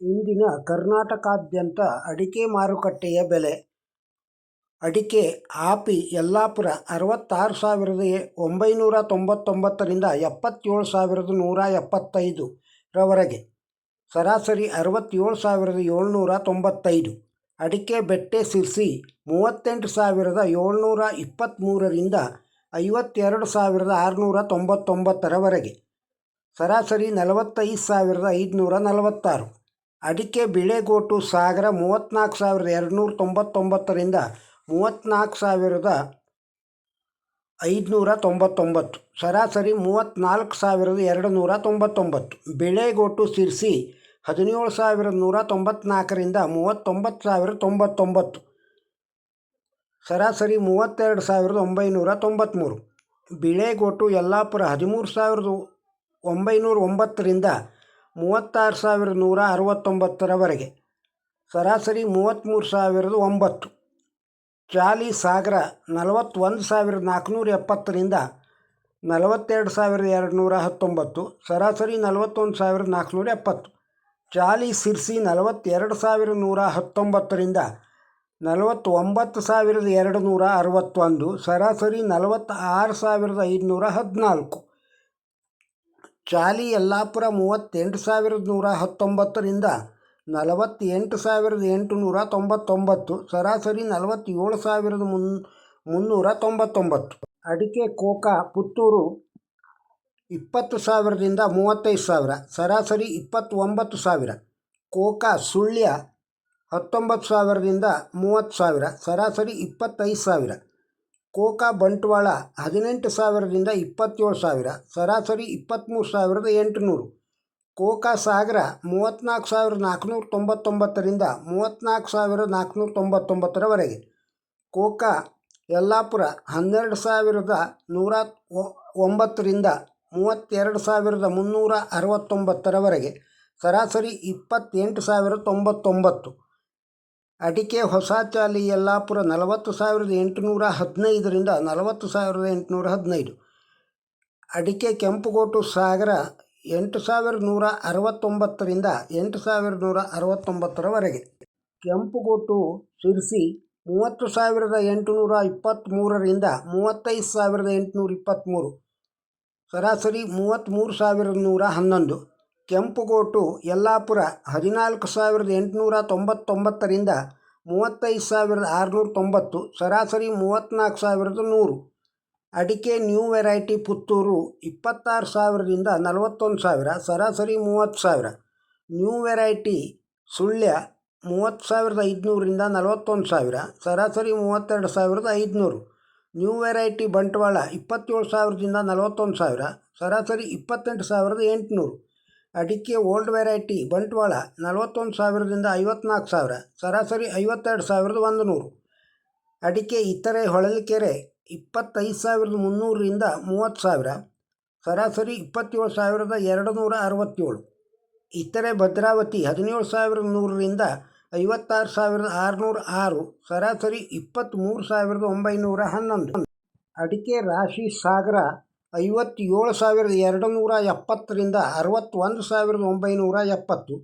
ಇಂದಿನ ಕರ್ನಾಟಕಾದ್ಯಂತ ಅಡಿಕೆ ಮಾರುಕಟ್ಟೆಯ ಬೆಲೆ. ಅಡಿಕೆ ಆಪಿ ಯಲ್ಲಾಪುರ ಅರವತ್ತಾರು ಸಾವಿರದ ಒಂಬೈನೂರ ತೊಂಬತ್ತೊಂಬತ್ತರಿಂದ ಎಪ್ಪತ್ತೇಳು ಸಾವಿರದ ನೂರ ಎಪ್ಪತ್ತೈದರವರೆಗೆ ಸರಾಸರಿ ಅರವತ್ತೇಳು ಸಾವಿರದ ಏಳ್ನೂರ ತೊಂಬತ್ತೈದು. ಅಡಿಕೆ ಬೆಟ್ಟೆ ಸಿರ್ಸಿ ಮೂವತ್ತೆಂಟು ಸಾವಿರದ ಏಳ್ನೂರ ಇಪ್ಪತ್ತ್ಮೂರರಿಂದ ಐವತ್ತೆರಡು ಸಾವಿರದ ಆರುನೂರ ತೊಂಬತ್ತೊಂಬತ್ತರವರೆಗೆ. ಸರಾಸರಿ ನಲವತ್ತೈದು ಸಾವಿರದ ಐದುನೂರ ನಲವತ್ತಾರು. ಅಡಿಕೆ ಬಿಳೆಗೋಟು ಸಾಗರ ಮೂವತ್ತ್ನಾಲ್ಕು ಸಾವಿರದ ಎರಡುನೂರ ತೊಂಬತ್ತೊಂಬತ್ತರಿಂದ ಮೂವತ್ತ್ನಾಲ್ಕು ಸಾವಿರದ ಐದುನೂರ ತೊಂಬತ್ತೊಂಬತ್ತು. ಸರಾಸರಿ ಮೂವತ್ತ್ನಾಲ್ಕು ಸಾವಿರದ ಎರಡು ನೂರ ತೊಂಬತ್ತೊಂಬತ್ತು. ಬಿಳೆಗೋಟು ಸಿರ್ಸಿ ಹದಿನೇಳು ಸಾವಿರದ ನೂರ ತೊಂಬತ್ನಾಲ್ಕರಿಂದ ಮೂವತ್ತೊಂಬತ್ತು ಸಾವಿರದ ತೊಂಬತ್ತೊಂಬತ್ತು. ಸರಾಸರಿ ಮೂವತ್ತೆರಡು ಸಾವಿರದ ಒಂಬೈನೂರ ತೊಂಬತ್ತ್ಮೂರು ಬಿಳೆಗೋಟು ಯಲ್ಲಾಪುರ ಹದಿಮೂರು ಸಾವಿರದ ಒಂಬೈನೂರ ಒಂಬತ್ತರಿಂದ ಮೂವತ್ತಾರು ಸಾವಿರದ ನೂರ ಅರವತ್ತೊಂಬತ್ತರವರೆಗೆ, ಸರಾಸರಿ ಮೂವತ್ತ್ಮೂರು ಸಾವಿರದ ಒಂಬತ್ತು, ಚಾಲಿ ಸಾಗರ ನಲವತ್ತೊಂದು ಸಾವಿರದ ನಾಲ್ಕುನೂರ ಎಪ್ಪತ್ತರಿಂದ ನಲವತ್ತೆರಡು ಸಾವಿರದ ಎರಡು ನೂರ ಹತ್ತೊಂಬತ್ತು, ಸರಾಸರಿ ನಲವತ್ತೊಂದು ಸಾವಿರದ ನಾಲ್ಕುನೂರ ಎಪ್ಪತ್ತು, ಚಾಲಿ ಸಿರ್ಸಿ ನಲವತ್ತೆರಡು ಸಾವಿರದ ನೂರ ಹತ್ತೊಂಬತ್ತರಿಂದ ನಲವತ್ತೊಂಬತ್ತು ಸಾವಿರದ ಎರಡು ನೂರ ಅರವತ್ತೊಂದು, ಸರಾಸರಿ ನಲವತ್ತಾರು ಸಾವಿರದ ಐದುನೂರ ಹದಿನಾಲ್ಕು. ಚಾಲಿ ಯಲ್ಲಾಪುರ ಮೂವತ್ತೆಂಟು ಸಾವಿರದ ನೂರ ಹತ್ತೊಂಬತ್ತರಿಂದ ನಲವತ್ತೆಂಟು ಸಾವಿರದ ಎಂಟುನೂರ ತೊಂಬತ್ತೊಂಬತ್ತು, ಸರಾಸರಿ ನಲವತ್ತೇಳು ಸಾವಿರದ ಮುನ್, ಮುನ್ನೂರ ತೊಂಬತ್ತೊಂಬತ್ತು. ಅಡಿಕೆ, ಕೋಕಾ, ಪುತ್ತೂರು ಇಪ್ಪತ್ತು ಸಾವಿರದಿಂದ ಮೂವತ್ತೈದು ಸಾವಿರ, ಸರಾಸರಿ ಇಪ್ಪತ್ತೊಂಬತ್ತು ಸಾವಿರ. ಕೋಕಾ, ಸುಳ್ಯ ಹತ್ತೊಂಬತ್ತು ಸಾವಿರದಿಂದ ಮೂವತ್ತು ಸಾವಿರ, ಸರಾಸರಿ ಇಪ್ಪತ್ತೈದು ಸಾವಿರ. ಕೋಕಾ ಬಂಟ್ವಾಳ ಹದಿನೆಂಟು ಸಾವಿರದಿಂದ ಇಪ್ಪತ್ತೇಳು ಸಾವಿರ, ಸರಾಸರಿ ಇಪ್ಪತ್ತ್ಮೂರು ಸಾವಿರದ ಎಂಟುನೂರು. ಕೋಕಾ ಸಾಗರ ಮೂವತ್ತ್ನಾಲ್ಕು ಸಾವಿರದ ನಾಲ್ಕುನೂರ ತೊಂಬತ್ತೊಂಬತ್ತರಿಂದ ಮೂವತ್ತ್ನಾಲ್ಕು ಸಾವಿರದ ನಾಲ್ಕುನೂರ ತೊಂಬತ್ತೊಂಬತ್ತರವರೆಗೆ. ಕೋಕಾ ಯಲ್ಲಾಪುರ ಹನ್ನೆರಡು ಸಾವಿರದ ನೂರ ಒಂಬತ್ತರಿಂದ ಮೂವತ್ತೆರಡು ಸಾವಿರದ ಮುನ್ನೂರ ಅರವತ್ತೊಂಬತ್ತರವರೆಗೆ, ಸರಾಸರಿ ಇಪ್ಪತ್ತೆಂಟು ಸಾವಿರದ ತೊಂಬತ್ತೊಂಬತ್ತು. ಅಡಿಕೆ, ಹೊಸ ಚಾಲಿ, ಯಲ್ಲಾಪುರ ನಲವತ್ತು ಸಾವಿರದ ಎಂಟುನೂರ ಹದಿನೈದರಿಂದ ನಲವತ್ತು ಸಾವಿರದ ಎಂಟುನೂರ ಹದಿನೈದು. ಅಡಿಕೆ ಕೆಂಪುಗೋಟು ಸಾಗರ ಎಂಟು ಸಾವಿರದ ನೂರ ಅರವತ್ತೊಂಬತ್ತರಿಂದ ಎಂಟು ಸಾವಿರದ ನೂರ ಅರವತ್ತೊಂಬತ್ತರವರೆಗೆ. ಕೆಂಪುಗೋಟು ಶಿರ್ಸಿ ಮೂವತ್ತು ಸಾವಿರದ ಎಂಟುನೂರ ಇಪ್ಪತ್ತ್ಮೂರರಿಂದ ಮೂವತ್ತೈದು ಸಾವಿರದ ಎಂಟುನೂರ ಇಪ್ಪತ್ತ್ಮೂರು. ಸರಾಸರಿ ಮೂವತ್ತ್ಮೂರು ಸಾವಿರದ ನೂರ ಹನ್ನೊಂದು. ಕೆಂಪುಗೋಟು ಯಲ್ಲಾಪುರ, ಹದಿನಾಲ್ಕು ಸಾವಿರದ ಎಂಟುನೂರ ತೊಂಬತ್ತೊಂಬತ್ತರಿಂದ ಮೂವತ್ತೈದು ಸಾವಿರದ ಆರುನೂರ ತೊಂಬತ್ತು, ಸರಾಸರಿ ಮೂವತ್ತ್ನಾಲ್ಕು ಸಾವಿರದ ನೂರು. ಅಡಿಕೆ ನ್ಯೂ ವೆರೈಟಿ ಪುತ್ತೂರು, ಇಪ್ಪತ್ತಾರು ಸಾವಿರದಿಂದ ನಲವತ್ತೊಂದು ಸಾವಿರ, ಸರಾಸರಿ ಮೂವತ್ತು ಸಾವಿರ. ನ್ಯೂ ವೆರೈಟಿ ಸುಳ್ಯ, ಮೂವತ್ತು ಸಾವಿರದ ಐದುನೂರಿಂದ ನಲವತ್ತೊಂದು ಸಾವಿರ, ಸರಾಸರಿ ಮೂವತ್ತೆರಡು ಸಾವಿರದ ಐದುನೂರು. ನ್ಯೂ ವೆರೈಟಿ ಬಂಟ್ವಾಳ, ಇಪ್ಪತ್ತೇಳು ಸಾವಿರದಿಂದ ನಲವತ್ತೊಂದು ಸಾವಿರ, ಸರಾಸರಿ ಇಪ್ಪತ್ತೆಂಟು ಸಾವಿರದ ಎಂಟುನೂರು. ಅಡಿಕೆ ಓಲ್ಡ್ ವೆರೈಟಿ ಬಂಟ್ವಾಳ ನಲವತ್ತೊಂದು ಸಾವಿರದಿಂದ ಐವತ್ನಾಲ್ಕು ಸಾವಿರ, ಸರಾಸರಿ ಐವತ್ತೆರಡು ಸಾವಿರದ ಒಂದು ನೂರು ಅಡಿಕೆ ಇತರೆ ಹೊಳಲ್ಕೆರೆ ಇಪ್ಪತ್ತೈದು ಸಾವಿರದ ಮುನ್ನೂರರಿಂದ ಮೂವತ್ತು ಸಾವಿರ, ಸರಾಸರಿ ಇಪ್ಪತ್ತೇಳು ಸಾವಿರದ ಎರಡು ನೂರ ಅರವತ್ತೇಳು. ಇತರೆ ಭದ್ರಾವತಿ ಹದಿನೇಳು ಸಾವಿರದ ನೂರರಿಂದ ಐವತ್ತಾರು ಸಾವಿರದ ಆರುನೂರ ಆರು, ಸರಾಸರಿ ಇಪ್ಪತ್ತ್ಮೂರು ಸಾವಿರದ ಒಂಬೈನೂರ ಹನ್ನೊಂದು. ಅಡಿಕೆ ರಾಶಿ ಸಾಗರ ಐವತ್ತೇಳು ಸಾವಿರದ ಎರಡು ನೂರ ಎಪ್ಪತ್ತರಿಂದ ಅರವತ್ತೊಂದು ಸಾವಿರದ ಒಂಬೈನೂರ ಎಪ್ಪತ್ತು,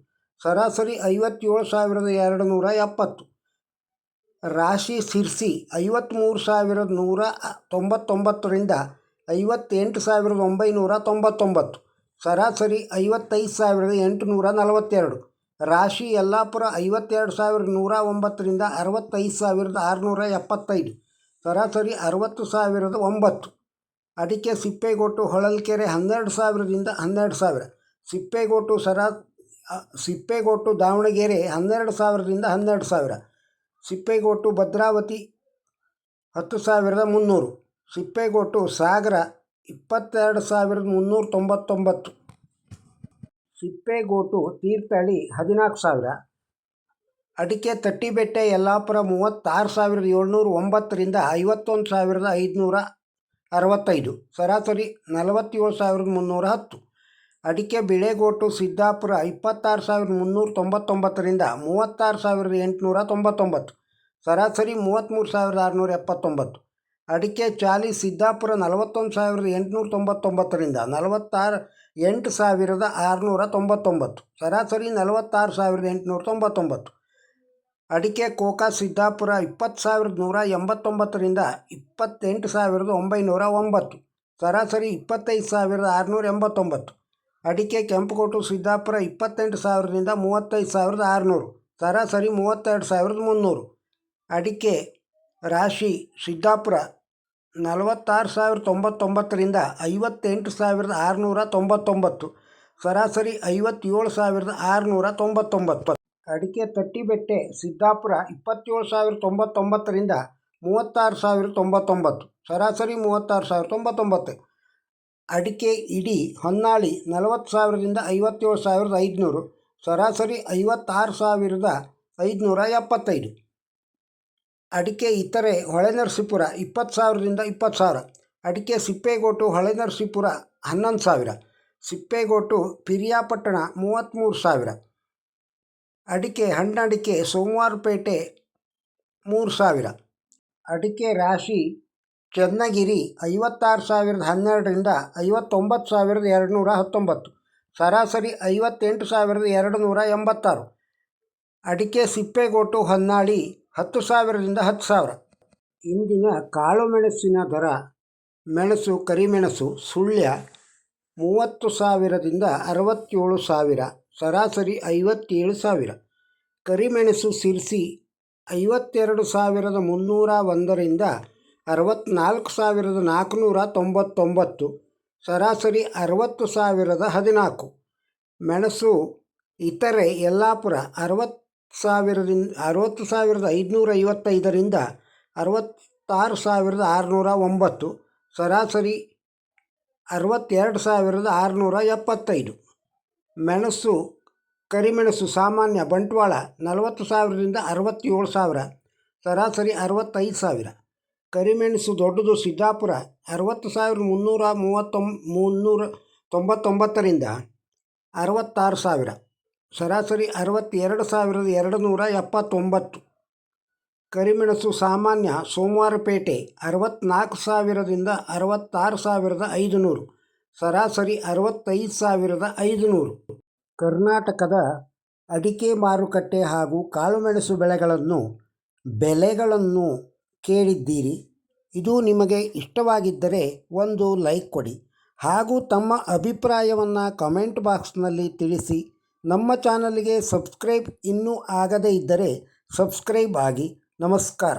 ಸರಾಸರಿ ಐವತ್ತೇಳು ಸಾವಿರದ ಎರಡು ನೂರ ಎಪ್ಪತ್ತು. ರಾಶಿ ಸಿರ್ಸಿ ಐವತ್ತ್ಮೂರು ಸಾವಿರದ ನೂರ ತೊಂಬತ್ತೊಂಬತ್ತರಿಂದ ಐವತ್ತೆಂಟು ಸಾವಿರದ ಒಂಬೈನೂರ ತೊಂಬತ್ತೊಂಬತ್ತು, ಸರಾಸರಿ ಐವತ್ತೈದು ಸಾವಿರದ ಎಂಟುನೂರ ನಲವತ್ತೆರಡು. ರಾಶಿ ಯಲ್ಲಾಪುರ ಐವತ್ತೆರಡು ಸಾವಿರದ ನೂರ ಒಂಬತ್ತರಿಂದ ಅರವತ್ತೈದು ಸಾವಿರದ ಆರುನೂರ ಎಪ್ಪತ್ತೈದು, ಸರಾಸರಿ ಅರವತ್ತು ಸಾವಿರದ ಒಂಬತ್ತು. ಅಡಿಕೆ ಸಿಪ್ಪೆಗೊಟ್ಟು ಹೊಳಲ್ಕೆರೆ ಹನ್ನೆರಡು ಸಾವಿರದಿಂದ ಹನ್ನೆರಡು ಸಾವಿರ. ಸಿಪ್ಪೆಗೋಟು ಸರಾ ಸಿಪ್ಪೆಗೊಟ್ಟು ಸಿಪ್ಪೆಗೋಟು ದಾವಣಗೆರೆ ಹನ್ನೆರಡು ಸಾವಿರದಿಂದ ಹನ್ನೆರಡು ಸಾವಿರ. ಸಿಪ್ಪೆಗೋಟು ಭದ್ರಾವತಿ ಹತ್ತು ಸಾವಿರದ ಮುನ್ನೂರು. ಸಿಪ್ಪೆಗೋಟು ಸಾಗರ ಇಪ್ಪತ್ತೆರಡು ಸಾವಿರದ ಮುನ್ನೂರ ತೊಂಬತ್ತೊಂಬತ್ತು. ಸಿಪ್ಪೆಗೋಟು ತೀರ್ಥಹಳ್ಳಿ ಹದಿನಾಲ್ಕು ಸಾವಿರ. ಅಡಿಕೆ ತಟ್ಟಿಬೆಟ್ಟೆ ಯಲ್ಲಾಪುರ ಮೂವತ್ತಾರು ಸಾವಿರದ ಏಳ್ನೂರ ಒಂಬತ್ತರಿಂದ ಐವತ್ತೊಂದು ಸಾವಿರದ ಐದುನೂರ ಅರವತ್ತೈದು. ಸರಾಸರಿ ನಲವತ್ತೇಳು ಸಾವಿರದ ಮುನ್ನೂರ ಹತ್ತು. ಅಡಿಕೆ ಬಿಳೆಗೋಟು ಸಿದ್ದಾಪುರ ಇಪ್ಪತ್ತಾರು ಸಾವಿರದ ಮುನ್ನೂರ ತೊಂಬತ್ತೊಂಬತ್ತರಿಂದ ಮೂವತ್ತಾರು ಸಾವಿರದ ಎಂಟುನೂರ ತೊಂಬತ್ತೊಂಬತ್ತು. ಸರಾಸರಿ ಮೂವತ್ತ್ಮೂರು ಸಾವಿರದ ಆರುನೂರ ಎಪ್ಪತ್ತೊಂಬತ್ತು. ಅಡಿಕೆ ಚಾಲಿ ಸಿದ್ದಾಪುರ ನಲವತ್ತೊಂದು ಸಾವಿರದ ಎಂಟುನೂರ ತೊಂಬತ್ತೊಂಬತ್ತರಿಂದ ನಲವತ್ತಾರು ಎಂಟು ಸಾವಿರದ ಆರುನೂರ ತೊಂಬತ್ತೊಂಬತ್ತು. ಸರಾಸರಿ ನಲವತ್ತಾರು ಸಾವಿರದ ಎಂಟುನೂರ ತೊಂಬತ್ತೊಂಬತ್ತು. ಅಡಿಕೆ ಕೋಕಾ ಸಿದ್ದಾಪುರ ಇಪ್ಪತ್ತು ಸಾವಿರದ ನೂರ ಎಂಬತ್ತೊಂಬತ್ತರಿಂದ ಇಪ್ಪತ್ತೆಂಟು ಸಾವಿರದ ಒಂಬೈನೂರ ಒಂಬತ್ತು. ಸರಾಸರಿ ಇಪ್ಪತ್ತೈದು ಸಾವಿರದ ಆರುನೂರ ಎಂಬತ್ತೊಂಬತ್ತು. ಅಡಿಕೆ ಕೆಂಪುಕೋಟು ಸಿದ್ದಾಪುರ ಇಪ್ಪತ್ತೆಂಟು ಸಾವಿರದಿಂದ ಮೂವತ್ತೈದು ಸಾವಿರದ ಆರುನೂರು. ಸರಾಸರಿ ಮೂವತ್ತೆರಡು ಸಾವಿರದ ಮುನ್ನೂರು. ಅಡಿಕೆ ರಾಶಿ ಸಿದ್ದಾಪುರ ನಲವತ್ತಾರು ಸಾವಿರದ ತೊಂಬತ್ತೊಂಬತ್ತರಿಂದ ಐವತ್ತೆಂಟು ಸಾವಿರದ ಆರುನೂರ ತೊಂಬತ್ತೊಂಬತ್ತು. ಸರಾಸರಿ ಐವತ್ತೇಳು ಸಾವಿರದ ಆರುನೂರ ತೊಂಬತ್ತೊಂಬತ್ತು. ಅಡಿಕೆ ತಟ್ಟಿಬೆಟ್ಟೆ ಸಿದ್ದಾಪುರ ಇಪ್ಪತ್ತೇಳು ಸಾವಿರ ತೊಂಬತ್ತೊಂಬತ್ತರಿಂದ ಮೂವತ್ತಾರು ಸಾವಿರ ತೊಂಬತ್ತೊಂಬತ್ತು. ಸರಾಸರಿ ಮೂವತ್ತಾರು ಸಾವಿರದ ತೊಂಬತ್ತೊಂಬತ್ತು. ಅಡಿಕೆ ಇಡಿ ಹೊನ್ನಾಳಿ ನಲವತ್ತು ಸಾವಿರದಿಂದ ಐವತ್ತೇಳು ಸಾವಿರದ ಐದುನೂರು. ಸರಾಸರಿ ಐವತ್ತಾರು ಸಾವಿರದ ಐದುನೂರ ಎಪ್ಪತ್ತೈದು. ಅಡಿಕೆ ಇತರೆ ಹೊಳೆನರಸೀಪುರ ಇಪ್ಪತ್ತು ಸಾವಿರದಿಂದ ಇಪ್ಪತ್ತು ಸಾವಿರ. ಅಡಿಕೆ ಸಿಪ್ಪೆಗೋಟು ಹೊಳೆನರಸೀಪುರ ಹನ್ನೊಂದು ಸಾವಿರ. ಸಿಪ್ಪೇಗೋಟು ಪಿರಿಯಾಪಟ್ಟಣ ಮೂವತ್ತ್ಮೂರು ಸಾವಿರ. ಅಡಿಕೆ ಹಣ್ಣಡಿಕೆ ಸೋಮವಾರಪೇಟೆ ಮೂರು ಸಾವಿರ. ಅಡಿಕೆ ರಾಶಿ, ಚನ್ನಗಿರಿ, ಐವತ್ತಾರು ಸಾವಿರದ ಹನ್ನೆರಡರಿಂದ ಐವತ್ತೊಂಬತ್ತು ಸಾವಿರದ ಎರಡು ನೂರ ಹತ್ತೊಂಬತ್ತು. ಸರಾಸರಿ ಐವತ್ತೆಂಟು ಸಾವಿರದ ಎರಡು ನೂರ ಎಂಬತ್ತಾರು. ಅಡಿಕೆ ಸಿಪ್ಪೆಗೋಟು ಹೊನ್ನಾಳಿ, ಹತ್ತು ಸಾವಿರದಿಂದ ಹತ್ತು ಸಾವಿರ. ಇಂದಿನ ಕಾಳು ಮೆಣಸಿನ ದರ, ಮೆಣಸು, ಕರಿಮೆಣಸು, ಸುಳ್ಯ, ಮೂವತ್ತು ಸಾವಿರದಿಂದ ಅರವತ್ತೇಳು ಸಾವಿರ. ಸರಾಸರಿ ಐವತ್ತೇಳು ಸಾವಿರ. ಕರಿಮೆಣಸು ಸಿರ್ಸಿ ಐವತ್ತೆರಡು ಸಾವಿರದ ಮುನ್ನೂರ ಒಂದರಿಂದ ಅರವತ್ತ್ನಾಲ್ಕು ಸಾವಿರದ ನಾಲ್ಕುನೂರ ತೊಂಬತ್ತೊಂಬತ್ತು. ಸರಾಸರಿ ಅರವತ್ತು ಸಾವಿರದ ಹದಿನಾಲ್ಕು. ಮೆಣಸು ಇತರೆ ಯಲ್ಲಾಪುರ ಅರವತ್ತು ಸಾವಿರದಿಂದ ಅರವತ್ತು ಸಾವಿರದ ಐದುನೂರ ಐವತ್ತೈದರಿಂದ ಅರವತ್ತಾರು ಸಾವಿರದ ಆರುನೂರ ಒಂಬತ್ತು. ಸರಾಸರಿ ಅರವತ್ತೆರಡು ಸಾವಿರದ ಆರುನೂರ ಎಪ್ಪತ್ತೈದು. ಮೆಣಸು, ಕರಿಮೆಣಸು ಸಾಮಾನ್ಯ ಬಂಟ್ವಾಳ ನಲವತ್ತು ಸಾವಿರದಿಂದ ಅರವತ್ತೇಳು ಸಾವಿರ, ಸರಾಸರಿ ಅರವತ್ತೈದು ಸಾವಿರ. ಕರಿಮೆಣಸು ದೊಡ್ಡದು ಸಿದ್ದಾಪುರ ಅರವತ್ತು ಸಾವಿರದ ಮುನ್ನೂರ ಮೂವತ್ತೊಂ, ಮುನ್ನೂರ ತೊಂಬತ್ತೊಂಬತ್ತರಿಂದ ಅರವತ್ತಾರು ಸಾವಿರ, ಸರಾಸರಿ ಅರವತ್ತೆರಡು ಸಾವಿರದ ಎರಡು ನೂರ ಎಪ್ಪತ್ತೊಂಬತ್ತು. ಕರಿಮೆಣಸು ಸಾಮಾನ್ಯ ಸೋಮವಾರಪೇಟೆ ಅರವತ್ತ್ನಾಲ್ಕು ಸಾವಿರದಿಂದ ಅರವತ್ತಾರು ಸಾವಿರದ ಐದುನೂರು ಸರಾಸರಿ ಅರವತ್ತೈದು ಸಾವಿರದ ಐದುನೂರು. ಕರ್ನಾಟಕದ ಅಡಿಕೆ ಮಾರುಕಟ್ಟೆ ಹಾಗೂ ಕಾಳುಮೆಣಸು ಬೆಳೆಗಳನ್ನು ಬೆಲೆಗಳನ್ನು ಕೇಳಿದ್ದೀರಿ. ಇದು ನಿಮಗೆ ಇಷ್ಟವಾಗಿದ್ದರೆ ಒಂದು ಲೈಕ್ ಕೊಡಿ ಹಾಗೂ ತಮ್ಮ ಅಭಿಪ್ರಾಯವನ್ನು ಕಮೆಂಟ್ ಬಾಕ್ಸ್ನಲ್ಲಿ ತಿಳಿಸಿ. ನಮ್ಮ ಚಾನಲ್ಗೆ ಸಬ್ಸ್ಕ್ರೈಬ್ ಇನ್ನೂ ಆಗದೇ ಇದ್ದರೆ ಸಬ್ಸ್ಕ್ರೈಬ್ ಆಗಿ. ನಮಸ್ಕಾರ.